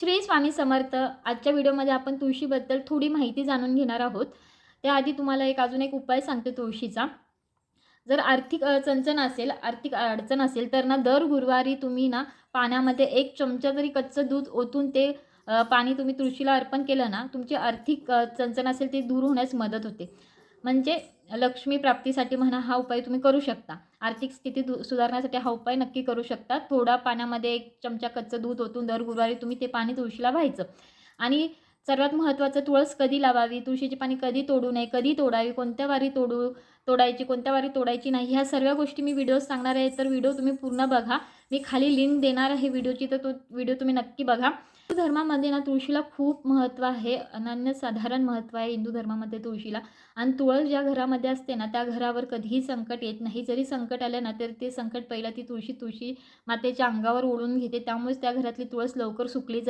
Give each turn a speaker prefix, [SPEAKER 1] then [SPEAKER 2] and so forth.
[SPEAKER 1] श्री स्वामी समर्थ आजच्या व्हिडिओमध्ये आपण तुळशीबद्दल थोडी माहिती जाणून घेणार आहोत. त्याआधी तुम्हाला एक अजून एक उपाय सांगते तुळशीचा. जर आर्थिक अ, चणचण असेल आर्थिक अडचण असेल तर ना दर गुरुवारी तुम्ही ना पाण्यामध्ये एक चमचा जरी कच्चं दूध ओतून ते पाणी तुम्ही तुळशीला अर्पण केलं ना तुमची आर्थिक चणचण असेल ते दूर होण्यास मदत होते. म्हणजे लक्ष्मी प्राप्तीसाठी म्हणा हा उपाय तुम्ही करू शकता. आर्थिक स्थिती दु सुधारण्यासाठी हा उपाय नक्की करू शकता. थोडा पाण्यामध्ये एक चमचा कच्चं दूध ओतून दर गुरुवारी तुम्ही ते पाणी तुळशीला व्हायचं. आणि सर्वात महत्त्वाचं तुळस कधी लावावी? तुळशीची पाणी कधी तोडू नये? कधी तोडावी? कोणत्या वारी तोडू तोडायची? कोणत्या वारी तोडायची नाही? ह्या सर्व गोष्टी मी व्हिडिओ सांगणार आहे. तर व्हिडिओ तुम्ही पूर्ण बघा. मी खाली लिंक देणार आहे व्हिडिओची तर तो व्हिडिओ तुम्ही नक्की बघा. हिंदू धर्मामध्ये ना तुळशीला खूप महत्त्व आहे. अनन्यसाधारण महत्त्व आहे हिंदू धर्मामध्ये तुळशीला. आणि तुळस ज्या घरामध्ये असते ना त्या घरावर कधीही संकट येत नाही. जरी संकट आलं ना तर ते संकट पहिला ती तुळशी तुळशी मातेच्या अंगावर ओढून घेते. त्यामुळेच त्या घरातली तुळस लवकर सुकली जाते.